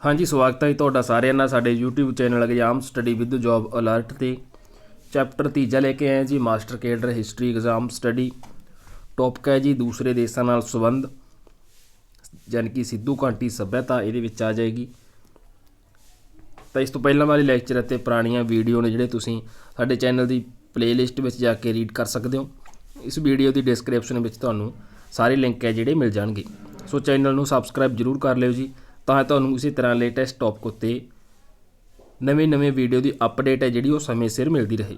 ਹਾਂਜੀ, ਸਵਾਗਤ ਹੈ ਜੀ ਤੁਹਾਡਾ ਸਾਰਿਆਂ ਦਾ ਸਾਡੇ YouTube channel exam study with job alert ਤੇ। ਚੈਪਟਰ ਤੀਜਾ ਲੈ ਕੇ ਆਏ ਜੀ master cadre history exam study topic ਹੈ ਜੀ, ਦੂਸਰੇ ਦੇਸ਼ਾਂ ਨਾਲ ਸੰਬੰਧ ਯਾਨੀ ਕਿ ਸਿੱਧੂ ਘਾਟੀ ਸਭਿਅਤਾ, ਇਹਦੇ ਵਿੱਚ ਆ ਜਾਏਗੀ। ਤਾਂ ਇਸ ਤੋਂ ਪਹਿਲਾਂ ਵਾਲੇ ਲੈਕਚਰ ਅਤੇ ਪੁਰਾਣੀਆਂ ਵੀਡੀਓ ਨੇ ਜਿਹੜੇ ਤੁਸੀਂ ਸਾਡੇ ਚੈਨਲ ਦੀ ਪਲੇਲਿਸਟ ਵਿੱਚ ਜਾ ਕੇ ਰੀਡ ਕਰ ਸਕਦੇ ਹੋ। ਇਸ ਵੀਡੀਓ ਦੀ ਡਿਸਕ੍ਰਿਪਸ਼ਨ ਵਿੱਚ ਤੁਹਾਨੂੰ ਸਾਰੇ ਲਿੰਕ ਹੈ ਜਿਹੜੇ ਮਿਲ ਜਾਣਗੇ। ਸੋ ਚੈਨਲ ਨੂੰ ਸਬਸਕ੍ਰਾਈਬ ਜਰੂਰ ਕਰ ਲਿਓ ਜੀ। ਤਾਂ ਤੁਹਾਨੂੰ ਇਸੇ ਤਰ੍ਹਾਂ ਲੇਟੈਸਟ ਟੌਪਿਕ ਉੱਤੇ ਨਵੇਂ-ਨਵੇਂ ਵੀਡੀਓ ਦੀ ਅਪਡੇਟ ਹੈ ਜਿਹੜੀ ਉਹ ਸਮੇਂ ਸਿਰ ਮਿਲਦੀ ਰਹੇ।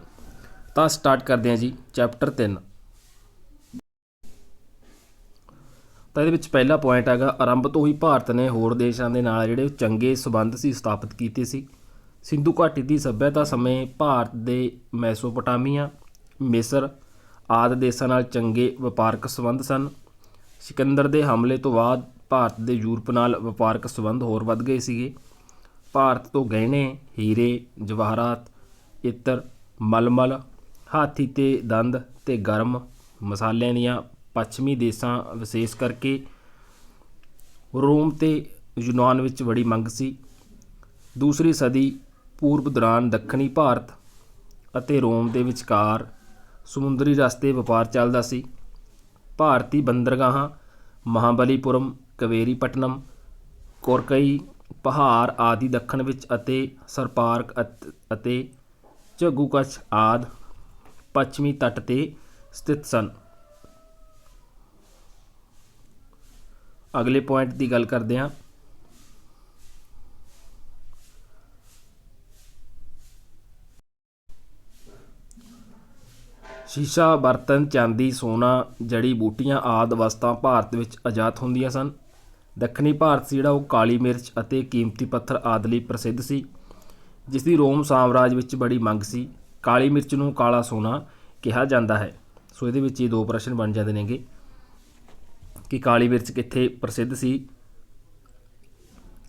ਤਾਂ ਸਟਾਰਟ ਕਰਦੇ ਹਾਂ ਜੀ ਚੈਪਟਰ 3 ਤਾਂ ਇਹਦੇ ਵਿੱਚ ਪਹਿਲਾ ਪੁਆਇੰਟ ਹੈਗਾ, ਆਰੰਭ ਤੋਂ ਹੀ ਭਾਰਤ ਨੇ ਹੋਰ ਦੇਸ਼ਾਂ ਦੇ ਨਾਲ ਜਿਹੜੇ ਚੰਗੇ ਸਬੰਧ ਸੀ ਸਥਾਪਿਤ ਕੀਤੇ ਸੀ। ਸਿੰਧੂ ਘਾਟੀ ਦੀ ਸੱਭਿਅਤਾ ਸਮੇਂ ਭਾਰਤ ਦੇ ਮੈਸੋਪੋਟਾਮੀਆ, ਮਿਸਰ ਆਦਿ ਦੇਸ਼ਾਂ ਨਾਲ ਚੰਗੇ ਵਪਾਰਕ ਸਬੰਧ ਸਨ। ਸਿਕੰਦਰ ਦੇ ਹਮਲੇ ਤੋਂ ਬਾਅਦ ਭਾਰਤ ਦੇ ਯੂਰਪ ਨਾਲ ਵਪਾਰਕ ਸਬੰਧ ਹੋਰ ਵੱਧ ਗਏ ਸੀਗੇ। ਭਾਰਤ ਤੋਂ ਗਹਿਣੇ, ਹੀਰੇ, ਜਵਾਹਰਾਤ, ਇਤਰ, ਮਲਮਲ, ਹਾਥੀ ਤੇ ਦੰਦ ਤੇ ਗਰਮ ਮਸਾਲਿਆਂ ਦੀਆਂ ਪੱਛਮੀ ਦੇਸ਼ਾਂ ਵਿਸ਼ੇਸ਼ ਕਰਕੇ ਰੋਮ ਤੇ ਯੂਨਾਨ ਵਿੱਚ ਬੜੀ ਮੰਗ ਸੀ। ਦੂਸਰੀ ਸਦੀ ਪੂਰਬ ਦੌਰਾਨ ਦੱਖਣੀ ਭਾਰਤ ਅਤੇ ਰੋਮ ਦੇ ਵਿਚਕਾਰ ਸਮੁੰਦਰੀ ਰਸਤੇ ਵਪਾਰ ਚੱਲਦਾ ਸੀ। ਭਾਰਤੀ ਬੰਦਰਗਾਹਾਂ ਮਹਾਬਲੀਪੁਰਮ ਕਵੇਰੀਪਟਨਮ, ਕੋਰਕਈ, ਪਹਾੜ ਆਦਿ ਦੱਖਣ ਵਿੱਚ ਅਤੇ ਸਰਪਾਰਕ ਅਤ- ਅਤੇ ਝੱਗੂਕਛ ਆਦਿ ਪੱਛਮੀ ਤੱਟ ਤੇ ਸਥਿਤ ਸਨ। ਅਗਲੇ ਪੁਆਇੰਟ ਦੀ ਗੱਲ ਕਰਦੇ ਹਾਂ। ਸ਼ੀਸ਼ਾ, ਬਰਤਨ, ਚਾਂਦੀ, ਸੋਨਾ ਜੜੀ ਬੂਟੀਆਂ ਆਦਿ ਵਸਤਾਂ ਭਾਰਤ ਵਿੱਚ ਆਯਾਤ ਹੁੰਦੀਆਂ ਸਨ। ਦੱਖਣੀ ਭਾਰਤ ਸੀ ਜਿਹੜਾ ਉਹ ਕਾਲੀ ਮਿਰਚ ਅਤੇ ਕੀਮਤੀ ਪੱਥਰ ਆਦਿ ਲਈ ਪ੍ਰਸਿੱਧ ਸੀ ਜਿਸ ਦੀ ਰੋਮ ਸਾਮਰਾਜ ਵਿੱਚ ਬੜੀ ਮੰਗ ਸੀ। ਕਾਲੀ ਮਿਰਚ ਨੂੰ ਕਾਲਾ ਸੋਨਾ ਕਿਹਾ ਜਾਂਦਾ ਹੈ। ਸੋ ਇਹਦੇ ਵਿੱਚ ਇਹ ਦੋ ਪ੍ਰਸ਼ਨ ਬਣ ਜਾਂਦੇ ਨੇਗੇ ਕਿ ਕਾਲੀ ਮਿਰਚ ਕਿੱਥੇ ਪ੍ਰਸਿੱਧ ਸੀ?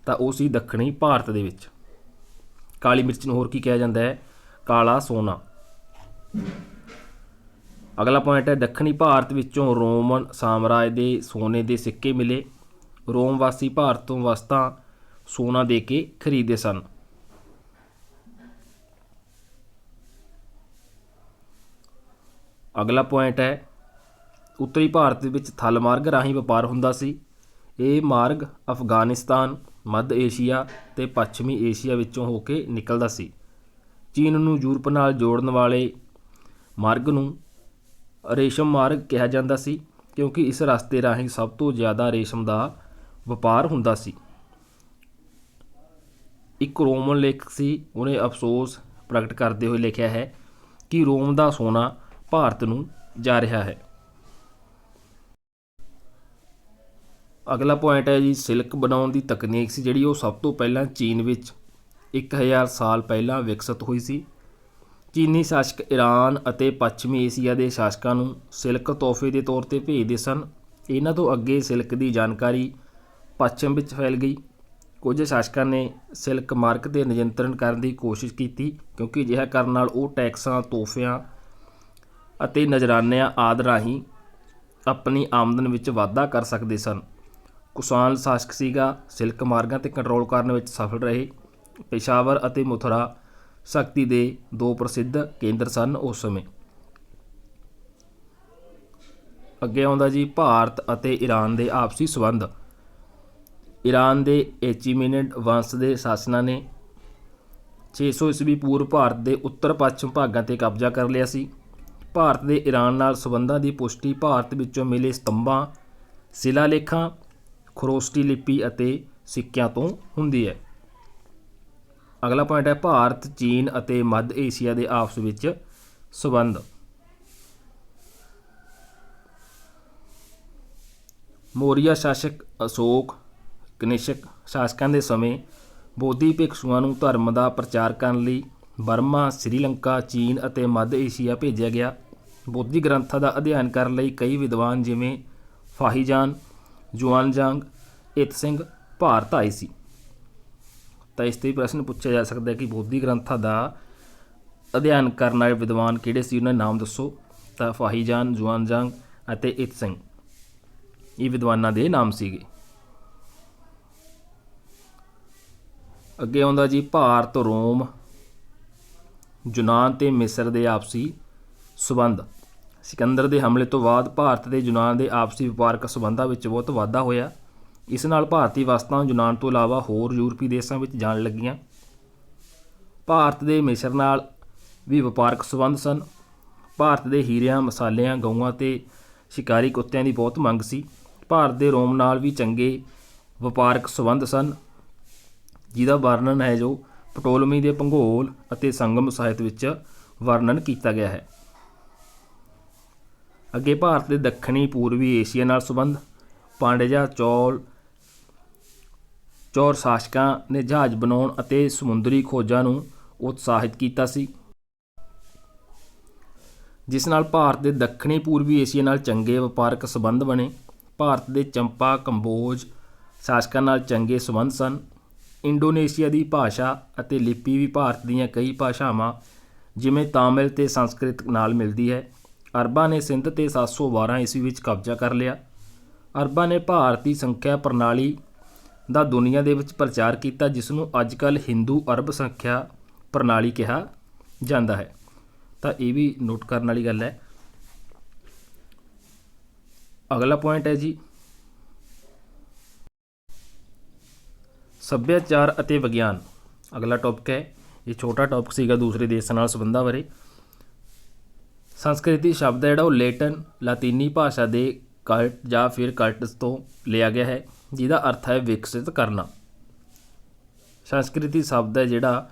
ਤਾਂ ਉਹ ਸੀ ਦੱਖਣੀ ਭਾਰਤ ਦੇ ਵਿੱਚ। ਕਾਲੀ ਮਿਰਚ ਨੂੰ ਹੋਰ ਕੀ ਕਿਹਾ ਜਾਂਦਾ ਹੈ? ਕਾਲਾ ਸੋਨਾ। ਅਗਲਾ ਪੁਆਇੰਟ ਹੈ, ਦੱਖਣੀ ਭਾਰਤ ਵਿੱਚੋਂ ਰੋਮਨ ਸਾਮਰਾਜ ਦੇ ਸੋਨੇ ਦੇ ਸਿੱਕੇ ਮਿਲੇ। ਰੋਮ ਵਾਸੀ ਭਾਰਤ ਤੋਂ ਵਸਤਾਂ ਸੋਨਾ ਦੇ ਕੇ ਖਰੀਦੇ ਸਨ। ਅਗਲਾ ਪੁਆਇੰਟ ਹੈ, ਉੱਤਰੀ ਭਾਰਤ ਵਿੱਚ ਥਲ ਮਾਰਗ ਰਾਹੀਂ ਵਪਾਰ ਹੁੰਦਾ ਸੀ। ਇਹ ਮਾਰਗ ਅਫਗਾਨਿਸਤਾਨ, ਮੱਧ ਏਸ਼ੀਆ ਤੇ ਪੱਛਮੀ ਏਸ਼ੀਆ ਵਿੱਚੋਂ ਹੋ ਕੇ ਨਿਕਲਦਾ ਸੀ। ਚੀਨ ਨੂੰ ਯੂਰਪ ਨਾਲ ਜੋੜਨ ਵਾਲੇ ਮਾਰਗ ਨੂੰ ਰੇਸ਼ਮ ਮਾਰਗ ਕਿਹਾ ਜਾਂਦਾ ਸੀ, ਕਿਉਂਕਿ ਇਸ ਰਸਤੇ ਰਾਹੀਂ ਸਭ ਤੋਂ ਜ਼ਿਆਦਾ ਰੇਸ਼ਮ ਦਾ ਵਪਾਰ ਹੁੰਦਾ ਸੀ। ਇੱਕ ਰੋਮਨ ਲੇਖਕ ਸੀ, ਉਹਨੇ ਅਫਸੋਸ ਪ੍ਰਗਟ ਕਰਦੇ ਹੋਏ ਲਿਖਿਆ ਹੈ ਕਿ ਰੋਮ ਦਾ ਸੋਨਾ ਭਾਰਤ ਨੂੰ ਜਾ ਰਿਹਾ ਹੈ। ਅਗਲਾ ਪੁਆਇੰਟ ਹੈ ਜੀ, ਸਿਲਕ ਬਣਾਉਣ ਦੀ ਤਕਨੀਕ ਸੀ, ਜਿਹੜੀ ਉਹ ਸਭ ਤੋਂ ਪਹਿਲਾਂ ਚੀਨ ਵਿੱਚ 1000 ਸਾਲ ਪਹਿਲਾਂ ਵਿਕਸਿਤ ਹੋਈ ਸੀ। ਚੀਨੀ ਸ਼ਾਸਕ ਈਰਾਨ ਅਤੇ ਪੱਛਮੀ ਏਸ਼ੀਆ ਦੇ ਸ਼ਾਸਕਾਂ ਨੂੰ ਸਿਲਕ ਤੋਹਫੇ ਦੇ ਤੌਰ ਤੇ ਭੇਜਦੇ ਸਨ। ਇਹਨਾਂ ਤੋਂ ਅੱਗੇ ਸਿਲਕ ਦੀ ਜਾਣਕਾਰੀ ਪੱਛਮ ਵਿੱਚ ਫੈਲ ਗਈ। ਕੁਝ ਸ਼ਾਸਕਾਂ ਨੇ ਸਿਲਕ ਮਾਰਕ ਤੇ ਨਿਯੰਤਰਣ ਕਰਨ ਦੀ ਕੋਸ਼ਿਸ਼ ਕੀਤੀ ਕਿਉਂਕਿ ਅਜਿਹਾ ਕਰਨ ਨਾਲ ਉਹ ਟੈਕਸਾਂ, ਤੋਹਫਿਆਂ ਅਤੇ ਨਜ਼ਰਾਨਿਆਂ ਆਦਿ ਰਾਹੀਂ ਆਪਣੀ ਆਮਦਨ ਵਿੱਚ ਵਾਧਾ ਕਰ ਸਕਦੇ ਸਨ। ਕੁਸ਼ਾਨ ਸ਼ਾਸਕ ਸੀਗਾ, ਸਿਲਕ ਮਾਰਗਾਂ ਤੇ ਕੰਟਰੋਲ ਕਰਨ ਵਿੱਚ ਸਫਲ ਰਹੇ। ਪੇਸ਼ਾਵਰ ਅਤੇ ਮਥੁਰਾ ਸ਼ਕਤੀ ਦੇ ਦੋ ਪ੍ਰਸਿੱਧ ਕੇਂਦਰ ਸਨ ਉਸ ਸਮੇਂ। ਅੱਗੇ ਆਉਂਦਾ ਜੀ, ਭਾਰਤ ਅਤੇ ਈਰਾਨ ਦੇ ਆਪਸੀ ਸਬੰਧ। ਈਰਾਨ ਦੇ ਐਚੀਮੇਨਿਡ ਵੰਸ਼ ਦੇ ਸ਼ਾਸਨਾਂ ਨੇ 600 ਈਸਵੀ ਪੂਰਵ ਭਾਰਤ ਦੇ ਉੱਤਰ ਪੱਛਮ ਭਾਗਾਂ ਤੇ ਕਬਜ਼ਾ ਕਰ ਲਿਆ ਸੀ। ਭਾਰਤ ਦੇ ਈਰਾਨ ਨਾਲ ਸਬੰਧਾਂ ਦੀ ਪੁਸ਼ਟੀ ਭਾਰਤ ਵਿੱਚੋਂ ਮਿਲੇ ਸਤੰਭਾਂ ਸ਼ਿਲਾਲੇਖਾਂ ਖਰੋਸਟੀ ਲਿਪੀ ਅਤੇ ਸਿੱਕਿਆਂ ਤੋਂ ਹੁੰਦੀ ਹੈ। ਅਗਲਾ ਪੁਆਇੰਟ ਹੈ ਭਾਰਤ, ਚੀਨ ਅਤੇ ਮੱਧ ਏਸ਼ੀਆ ਦੇ ਆਪਸ ਵਿੱਚ ਸਬੰਧ। ਮੌਰੀਆ ਸ਼ਾਸਕ ਅਸ਼ੋਕ ਕਨਿਸ਼ਕ ਸ਼ਾਸਕਾਂ ਦੇ ਸਮੇਂ ਬੋਧੀ ਭਿਕਸ਼ੂਆਂ ਨੂੰ ਧਰਮ ਦਾ ਪ੍ਰਚਾਰ ਕਰਨ ਲਈ ਬਰਮਾ, ਸ੍ਰੀਲੰਕਾ, ਚੀਨ ਅਤੇ ਮੱਧ ਏਸ਼ੀਆ ਭੇਜਿਆ ਗਿਆ। ਬੋਧੀ ਗ੍ਰੰਥਾਂ ਦਾ ਅਧਿਐਨ ਕਰਨ ਲਈ ਕਈ ਵਿਦਵਾਨ ਜਿਵੇਂ ਫਾਹੀਜਾਨ ਜੁਆਨਜਾਂਗ ਇਤ ਸਿੰਘ ਭਾਰਤ ਆਏ ਸੀ। ਤਾਂ ਇਸ ਤੇ ਵੀ ਪ੍ਰਸ਼ਨ ਪੁੱਛਿਆ ਜਾ ਸਕਦਾ ਹੈ ਕਿ ਬੋਧੀ ਗ੍ਰੰਥਾਂ ਦਾ ਅਧਿਐਨ ਕਰਨ ਵਾਲੇ ਵਿਦਵਾਨ ਕਿਹੜੇ ਸੀ? ਉਹਨਾਂ ਨਾਮ ਦੱਸੋ। ਤਾਂ ਫਾਹੀਜਾਨ ਜੁਆਨਜਾਂਗ ਅਤੇ ਇਤ ਸਿੰਘ। ਇਹ ਵਿਦਵਾਨਾਂ ਦੇ ਨਾਮ ਸੀਗੇ। ਅੱਗੇ ਆਉਂਦਾ ਜੀ, ਭਾਰਤ, ਰੋਮ, ਯੂਨਾਨ ਤੇ ਮਿਸਰ ਦੇ ਆਪਸੀ ਸਬੰਧ। ਸਿਕੰਦਰ ਦੇ ਹਮਲੇ ਤੋਂ ਬਾਅਦ ਭਾਰਤ ਤੇ ਯੂਨਾਨ ਦੇ ਆਪਸੀ ਵਪਾਰਕ ਸਬੰਧਾਂ ਵਿੱਚ ਬਹੁਤ ਵਾਧਾ ਹੋਇਆ। ਇਸ ਨਾਲ ਭਾਰਤੀ ਵਸਤਾਂ ਯੂਨਾਨ ਤੋਂ ਇਲਾਵਾ ਹੋਰ ਯੂਰਪੀ ਦੇਸ਼ਾਂ ਵਿੱਚ ਜਾਣ ਲੱਗੀਆਂ। ਭਾਰਤ ਦੇ ਮਿਸਰ ਨਾਲ ਵੀ ਵਪਾਰਕ ਸਬੰਧ ਸਨ। ਭਾਰਤ ਦੇ ਹੀਰਿਆਂ, ਮਸਾਲਿਆਂ, ਗਊਆਂ ਤੇ ਸ਼ਿਕਾਰੀ ਕੁੱਤਿਆਂ ਦੀ ਬਹੁਤ ਮੰਗ ਸੀ। ਭਾਰਤ ਦੇ ਰੋਮ ਨਾਲ ਵੀ ਚੰਗੇ ਵਪਾਰਕ ਸਬੰਧ ਸਨ। ਜਿਹਦਾ ਵਰਣਨ ਹੈ ਜੋ ਪਟੋਲਮੀ ਦੇ ਭੂਗੋਲ ਅਤੇ ਸੰਗਮ ਸਾਹਿਤ ਵਿੱਚ ਵਰਣਨ ਕੀਤਾ ਗਿਆ ਹੈ। ਅੱਗੇ ਭਾਰਤ ਦੇ ਦੱਖਣੀ, ਪੂਰਬੀ ਏਸ਼ੀਆ ਨਾਲ ਸੰਬੰਧ ਪਾਂਡੇਜਾ ਚੌਲ, ਚੌਰ ਸ਼ਾਸਕਾਂ ਨੇ ਜਹਾਜ਼ ਬਣਾਉਣ ਅਤੇ ਸਮੁੰਦਰੀ ਖੋਜਾਂ ਨੂੰ ਉਤਸ਼ਾਹਿਤ ਕੀਤਾ ਸੀ। ਜਿਸ ਨਾਲ ਭਾਰਤ ਦੇ ਦੱਖਣੀ, ਪੂਰਬੀ ਏਸ਼ੀਆ ਨਾਲ ਚੰਗੇ ਵਪਾਰਕ ਸੰਬੰਧ ਬਣੇ। ਭਾਰਤ ਦੇ ਚੰਪਾ, ਕੰਬੋਜ ਸ਼ਾਸਕਾਂ ਨਾਲ ਚੰਗੇ ਸੰਬੰਧ ਸਨ। ਇੰਡੋਨੇਸ਼ੀਆ ਦੀ ਭਾਸ਼ਾ ਅਤੇ ਲਿਪੀ ਵੀ ਭਾਰਤ ਦੀਆਂ ਕਈ ਭਾਸ਼ਾਵਾਂ, ਜਿਵੇਂ ਤਾਮਿਲ ਤੇ ਸੰਸਕ੍ਰਿਤ ਨਾਲ ਮਿਲਦੀ ਹੈ। ਅਰਬਾਂ ਨੇ ਸਿੰਧ ਤੇ 712 ਈਸਵੀ ਵਿੱਚ ਕਬਜ਼ਾ ਕਰ ਲਿਆ। ਅਰਬਾਂ ਨੇ ਭਾਰਤੀ ਸੰਖਿਆ ਪ੍ਰਣਾਲੀ ਦਾ ਦੁਨੀਆ ਦੇ ਵਿੱਚ ਪ੍ਰਚਾਰ ਕੀਤਾ, ਜਿਸ ਨੂੰ ਅੱਜਕੱਲ ਹਿੰਦੂ ਅਰਬ ਸੰਖਿਆ ਪ੍ਰਣਾਲੀ ਕਿਹਾ ਜਾਂਦਾ ਹੈ। ਤਾਂ ਇਹ ਵੀ ਨੋਟ ਕਰਨ ਵਾਲੀ ਗੱਲ ਹੈ। ਅਗਲਾ ਪੁਆਇੰਟ ਹੈ ਜੀ ਸੱਭਿਆਚਾਰ ਅਤੇ ਵਿਗਿਆਨ। ਅਗਲਾ ਟੌਪਿਕ ਹੈ। ਇਹ ਛੋਟਾ ਟੌਪਿਕ ਸੀਗਾ ਦੂਸਰੇ ਦੇਸ਼ਾਂ ਨਾਲ ਸੰਬੰਧਾਂ ਬਾਰੇ। ਸੰਸਕ੍ਰਿਤੀ ਸ਼ਬਦ ਹੈ ਜਿਹੜਾ ਉਹ ਲੇਟਨ, ਲਾਤੀਨੀ ਭਾਸ਼ਾ ਦੇ ਕਲਟ ਜਾਂ ਫਿਰ ਕਲਟਸ ਤੋਂ ਲਿਆ ਗਿਆ ਹੈ, ਜਿਹਦਾ ਅਰਥ ਹੈ ਵਿਕਸਿਤ ਕਰਨਾ। ਸੰਸਕ੍ਰਿਤੀ ਸ਼ਬਦ ਹੈ ਜਿਹੜਾ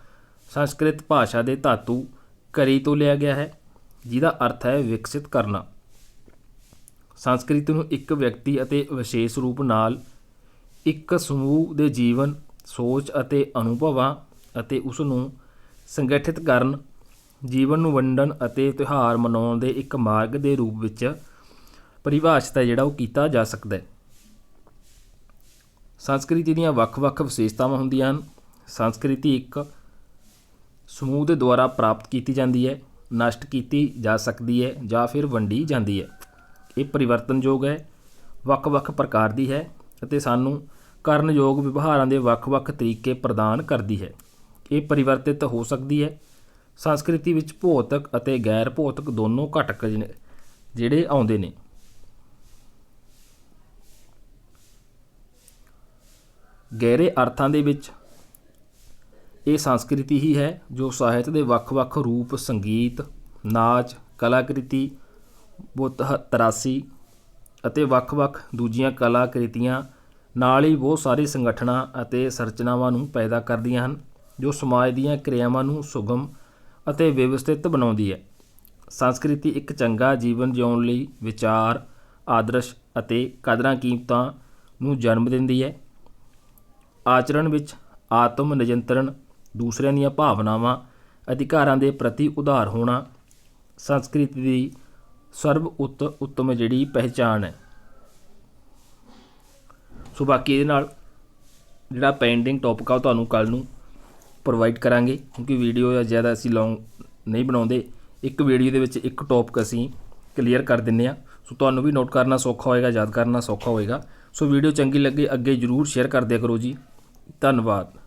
ਸੰਸਕ੍ਰਿਤ ਭਾਸ਼ਾ ਦੇ ਧਾਤੂ ਕਰੀ ਤੋਂ ਲਿਆ ਗਿਆ ਹੈ, ਜਿਹਦਾ ਅਰਥ ਹੈ ਵਿਕਸਿਤ ਕਰਨਾ। ਸੰਸਕ੍ਰਿਤ ਨੂੰ ਇੱਕ ਵਿਅਕਤੀ ਅਤੇ ਵਿਸ਼ੇਸ਼ ਰੂਪ ਨਾਲ ਇੱਕ ਸਮੂਹ ਦੇ ਜੀਵਨ, ਸੋਚ ਅਤੇ ਅਨੁਭਵਾਂ ਅਤੇ ਉਸ ਨੂੰ ਸੰਗਠਿਤ ਕਰਨ, ਜੀਵਨ ਨੂੰ ਵੰਡਣ ਅਤੇ ਤਿਉਹਾਰ ਮਨਾਉਣ ਦੇ ਇੱਕ ਮਾਰਗ ਦੇ ਰੂਪ ਵਿੱਚ ਪਰਿਭਾਸ਼ਿਤ ਹੈ ਜਿਹੜਾ ਉਹ ਕੀਤਾ ਜਾ ਸਕਦਾ ਹੈ। ਸੰਸਕ੍ਰਿਤੀ ਦੀਆਂ ਵੱਖ-ਵੱਖ ਵਿਸ਼ੇਸ਼ਤਾਵਾਂ ਹੁੰਦੀਆਂ ਹਨ। ਸੰਸਕ੍ਰਿਤੀ ਇੱਕ ਸਮੂਹ ਦੇ ਦੁਆਰਾ ਪ੍ਰਾਪਤ ਕੀਤੀ ਜਾਂਦੀ ਹੈ, ਨਸ਼ਟ ਕੀਤੀ ਜਾ ਸਕਦੀ ਹੈ ਜਾਂ ਫਿਰ ਵੰਡੀ ਜਾਂਦੀ ਹੈ। ਇਹ ਪਰਿਵਰਤਨਯੋਗ ਹੈ, ਵੱਖ-ਵੱਖ ਪ੍ਰਕਾਰ ਦੀ ਹੈ। ਅਤੇ ਸਾਨੂੰ ਕਰਨਯੋਗ ਵਿਵਹਾਰਾਂ ਦੇ ਵੱਖ-ਵੱਖ ਤਰੀਕੇ ਪ੍ਰਦਾਨ ਕਰਦੀ ਹੈ। ਇਹ ਪਰਿਵਰਤਿਤ ਹੋ ਸਕਦੀ ਹੈ। ਸੰਸਕ੍ਰਿਤੀ ਵਿੱਚ ਭੌਤਿਕ ਅਤੇ ਗੈਰ ਭੌਤਿਕ ਦੋਨੋਂ ਘਟਕ ਜਿਹੜੇ ਆਉਂਦੇ ਨੇ। ਗਹਿਰੇ ਅਰਥਾਂ ਦੇ ਵਿੱਚ ਇਹ ਸੰਸਕ੍ਰਿਤੀ ਹੀ ਹੈ ਜੋ ਸਾਹਿਤ ਦੇ ਵੱਖ-ਵੱਖ ਰੂਪ ਸੰਗੀਤ, ਨਾਚ, ਕਲਾਕ੍ਰਿਤੀ ਬੁੱਤ ਤਰਾਸੀ ਅਤੇ ਵੱਖ-ਵੱਖ ਦੂਜੀਆਂ ਕਲਾਕ੍ਰਿਤੀਆਂ ਨਾਲ ਹੀ ਬਹੁਤ ਸਾਰੇ ਸੰਗਠਨਾਂ ਅਤੇ ਸੰਰਚਨਾਵਾਂ ਨੂੰ ਪੈਦਾ ਕਰਦੀਆਂ ਹਨ, ਜੋ ਸਮਾਜ ਦੀਆਂ ਕਿਰਿਆਵਾਂ ਨੂੰ ਸੁਗਮ ਅਤੇ ਵਿਵਸਥਿਤ ਬਣਾਉਂਦੀ ਹੈ। ਸੰਸਕ੍ਰਿਤੀ ਇੱਕ ਚੰਗਾ ਜੀਵਨ ਜਿਉਣ ਲਈ ਵਿਚਾਰ, ਆਦਰਸ਼ ਅਤੇ ਕਦਰਾਂ ਕੀਮਤਾਂ ਨੂੰ ਜਨਮ ਦਿੰਦੀ ਹੈ। ਆਚਰਣ ਵਿੱਚ ਆਤਮ ਨਿਯੰਤਰਣ, ਦੂਸਰਿਆਂ ਦੀਆਂ ਭਾਵਨਾਵਾਂ, ਅਧਿਕਾਰਾਂ ਦੇ ਪ੍ਰਤੀ ਉਧਾਰ ਹੋਣਾ, ਸੰਸਕ੍ਰਿਤੀ ਦੀ ਸਰਬ ਉੱਤ ਉੱਤਮ ਜਿਹੜੀ ਪਹਿਚਾਣ ਹੈ। ਸੋ ਬਾਕੀ ਇਹਦੇ ਨਾਲ ਜਿਹੜਾ ਪੈਂਡਿੰਗ ਟੌਪਿਕ ਆ ਉਹ ਤੁਹਾਨੂੰ ਕੱਲ ਨੂੰ ਪ੍ਰੋਵਾਈਡ ਕਰਾਂਗੇ, ਕਿਉਂਕਿ ਵੀਡੀਓ ਜ਼ਿਆਦਾ ਅਸੀਂ ਲੌਂਗ ਨਹੀਂ ਬਣਾਉਂਦੇ। ਇੱਕ ਵੀਡੀਓ ਦੇ ਵਿੱਚ ਇੱਕ ਟੌਪਿਕ ਅਸੀਂ ਕਲੀਅਰ ਕਰ ਦਿੰਨੇ ਆ। ਸੋ ਤੁਹਾਨੂੰ ਵੀ ਨੋਟ ਕਰਨਾ ਸੌਖਾ ਹੋਏਗਾ, ਯਾਦ ਕਰਨਾ ਸੌਖਾ ਹੋਏਗਾ। ਸੋ ਵੀਡੀਓ ਚੰਗੀ ਲੱਗੇ, ਅੱਗੇ ਜਰੂਰ ਸ਼ੇਅਰ ਕਰਦੇ ਕਰੋ ਜੀ। ਧੰਨਵਾਦ।